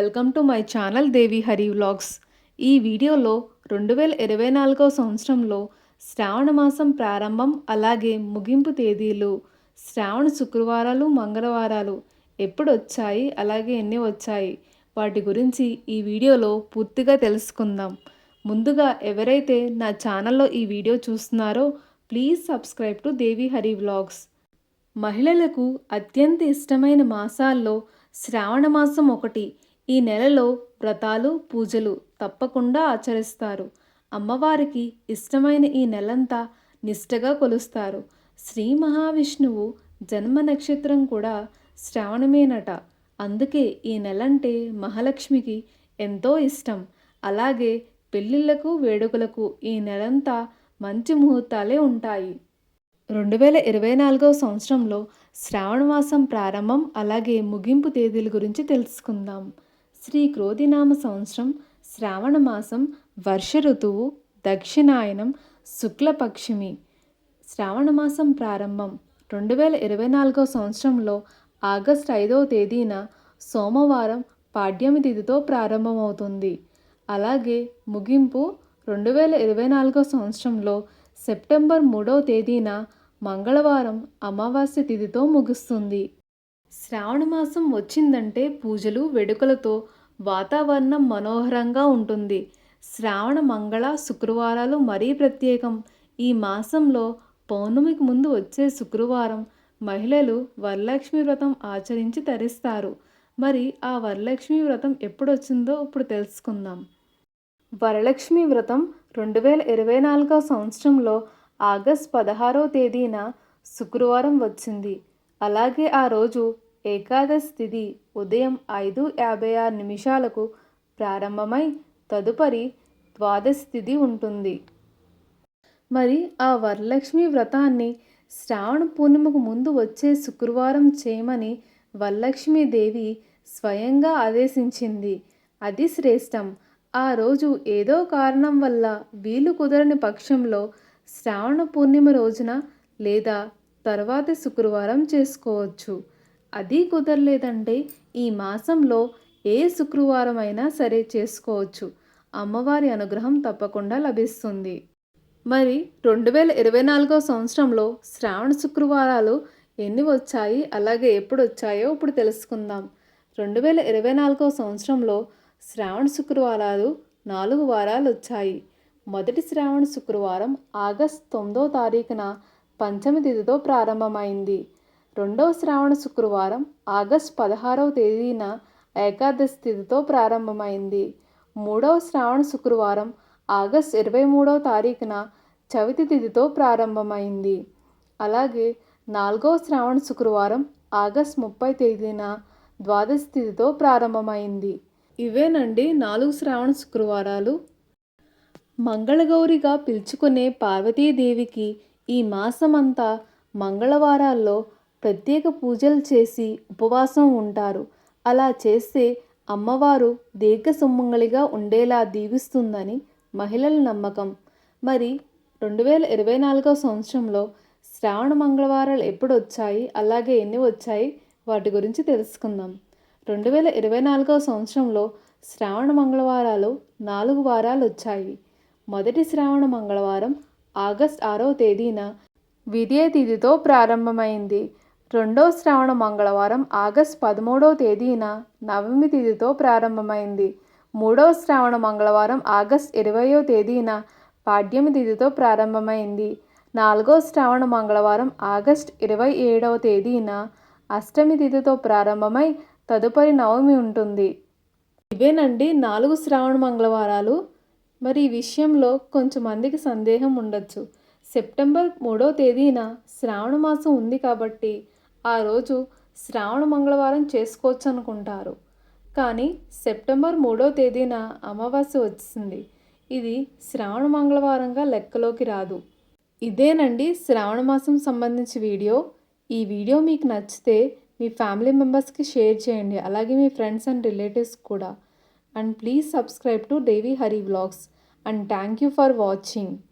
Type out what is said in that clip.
Welcome to my channel Devi Hari vlogs. ఈ వీడియోలో రెండు వేల ఇరవై నాలుగో సంవత్సరంలో శ్రావణ మాసం ప్రారంభం అలాగే ముగింపు తేదీలు శ్రావణ శుక్రవారాలు మంగళవారాలు ఎప్పుడు వచ్చాయి అలాగే ఎన్ని వచ్చాయి వాటి గురించి ఈ వీడియోలో పూర్తిగా తెలుసుకుందాం. ముందుగా ఎవరైతే నా ఛానల్లో ఈ వీడియో చూస్తున్నారో please subscribe to Devi Hari vlogs. మహిళలకు అత్యంత ఇష్టమైన మాసాల్లో శ్రావణ మాసం ఒకటి ఈ నెలలో వ్రతాలు పూజలు తప్పకుండా ఆచరిస్తారు. అమ్మవారికి ఇష్టమైన ఈ నెలంతా నిష్టగా కొలుస్తారు. శ్రీ మహావిష్ణువు జన్మ నక్షత్రం కూడా శ్రావణమేనట. అందుకే ఈ నెలంటే మహాలక్ష్మికి ఎంతో ఇష్టం. అలాగే పెళ్ళిళ్ళకు వేడుకలకు ఈ నెలంతా మంచి ముహూర్తాలే ఉంటాయి. రెండు వేల ఇరవై నాలుగవ సంవత్సరంలో శ్రావణమాసం ప్రారంభం అలాగే ముగింపు తేదీల గురించి తెలుసుకుందాం. శ్రీ క్రోధినామ సంవత్సరం శ్రావణమాసం వర్ష ఋతువు దక్షిణాయనం శుక్లపక్షమి. శ్రావణమాసం ప్రారంభం రెండు వేల ఇరవై నాలుగో సంవత్సరంలో ఆగస్ట్ ఐదవ తేదీన సోమవారం పాడ్యమి తిథితో ప్రారంభమవుతుంది. అలాగే ముగింపు రెండు వేల ఇరవై నాలుగో సంవత్సరంలో సెప్టెంబర్ మూడవ తేదీన మంగళవారం అమావాస్య తిథితో ముగుస్తుంది. శ్రావణ మాసం వచ్చిందంటే పూజలు వేడుకలతో వాతావరణం మనోహరంగా ఉంటుంది. శ్రావణ మంగళ శుక్రవారాలు మరీ ప్రత్యేకం. ఈ మాసంలో పౌర్ణమికి ముందు వచ్చే శుక్రవారం మహిళలు వరలక్ష్మి వ్రతం ఆచరించి తరిస్తారు. మరి ఆ వరలక్ష్మి వ్రతం ఎప్పుడు వచ్చిందో ఇప్పుడు తెలుసుకుందాం. వరలక్ష్మి వ్రతం రెండు వేల ఇరవై నాలుగవ సంవత్సరంలో ఆగస్ట్ పదహారవ తేదీన శుక్రవారం వచ్చింది. అలాగే ఆ రోజు ఏకాదశి తిథి ఉదయం ఐదు యాభై ఆరు నిమిషాలకు ప్రారంభమై తదుపరి ద్వాదశి తిథి ఉంటుంది. మరి ఆ వరలక్ష్మి వ్రతాన్ని శ్రావణ పూర్ణిమకు ముందు వచ్చే శుక్రవారం చేయమని వరలక్ష్మీదేవి స్వయంగా ఆదేశించింది. అది శ్రేష్టం. ఆ రోజు ఏదో కారణం వల్ల వీలు కుదరని పక్షంలో శ్రావణ పూర్ణిమ రోజున లేదా తర్వాతి శుక్రవారం చేసుకోవచ్చు. అది కుదరలేదంటే ఈ మాసంలో ఏ శుక్రవారం అయినా సరే చేసుకోవచ్చు. అమ్మవారి అనుగ్రహం తప్పకుండా లభిస్తుంది. మరి రెండు వేల ఇరవై నాలుగో సంవత్సరంలో శ్రావణ శుక్రవారాలు ఎన్ని వచ్చాయి? అలాగే ఎప్పుడు వచ్చాయో ఇప్పుడు తెలుసుకుందాం. రెండు వేల ఇరవై నాలుగో సంవత్సరంలో శ్రావణ శుక్రవారాలు నాలుగు వారాలు వచ్చాయి. మొదటి శ్రావణ శుక్రవారం ఆగస్ట్ తొమ్మిదో తారీఖున పంచమి తిథితో ప్రారంభమైంది. రెండవ శ్రావణ శుక్రవారం ఆగస్ట్ పదహారవ తేదీన ఏకాదశి తిథితో ప్రారంభమైంది. మూడవ శ్రావణ శుక్రవారం ఆగస్ట్ ఇరవై మూడవ తారీఖున చవితి తిథితో ప్రారంభమైంది. అలాగే నాలుగవ శ్రావణ శుక్రవారం ఆగస్ట్ ముప్పై తేదీన ద్వాదశి తిథితో ప్రారంభమైంది. ఇవేనండి నాలుగు శ్రావణ శుక్రవారాలు. మంగళగౌరిగా పిలుచుకునే పార్వతీదేవికి ఈ మాసమంతా మంగళవారాల్లో ప్రత్యేక పూజలు చేసి ఉపవాసం ఉంటారు. అలా చేస్తే అమ్మవారు దీర్ఘసుమంగళిగా ఉండేలా దీవిస్తుందని మహిళల నమ్మకం. మరి రెండు వేల ఇరవై నాలుగో సంవత్సరంలో శ్రావణ మంగళవారాలు ఎప్పుడు వచ్చాయి అలాగే ఎన్ని వచ్చాయి? వాటి గురించి తెలుసుకుందాం. రెండు వేల ఇరవై నాలుగవ సంవత్సరంలో శ్రావణ మంగళవారాలు నాలుగు వారాలు వచ్చాయి మొదటి శ్రావణ మంగళవారం ఆగస్ట్ ఆరవ తేదీన విద్య తిథితో ప్రారంభమైంది. రెండో శ్రావణ మంగళవారం ఆగస్ట్ పదమూడవ తేదీన నవమి తిథితో ప్రారంభమైంది. మూడవ శ్రావణ మంగళవారం ఆగస్ట్ ఇరవయో తేదీన పాడ్యమి తిథితో ప్రారంభమైంది. నాలుగో శ్రావణ మంగళవారం ఆగస్ట్ ఇరవై ఏడవ తేదీన అష్టమి తిథితో ప్రారంభమై తదుపరి నవమి ఉంటుంది. ఇవేనండి నాలుగు శ్రావణ మంగళవారాలు. మరి ఈ విషయంలో కొంచెం మందికి సందేహం ఉండొచ్చు. సెప్టెంబర్ మూడో తేదీన శ్రావణ మాసం ఉంది కాబట్టి ఆ రోజు శ్రావణ మంగళవారం చేసుకోవచ్చు అనుకుంటారు కానీ సెప్టెంబర్ మూడో తేదీన అమావాస్య వచ్చింది. ఇది శ్రావణ మంగళవారంగా లెక్కలోకి రాదు. ఇదేనండి శ్రావణ మాసం సంబంధించి వీడియో. ఈ వీడియో మీకు నచ్చితే మీ ఫ్యామిలీ మెంబర్స్కి షేర్ చేయండి. అలాగే మీ ఫ్రెండ్స్ అండ్ రిలేటివ్స్ కూడా. and please subscribe to Devi Hari Vlogs and thank you for watching.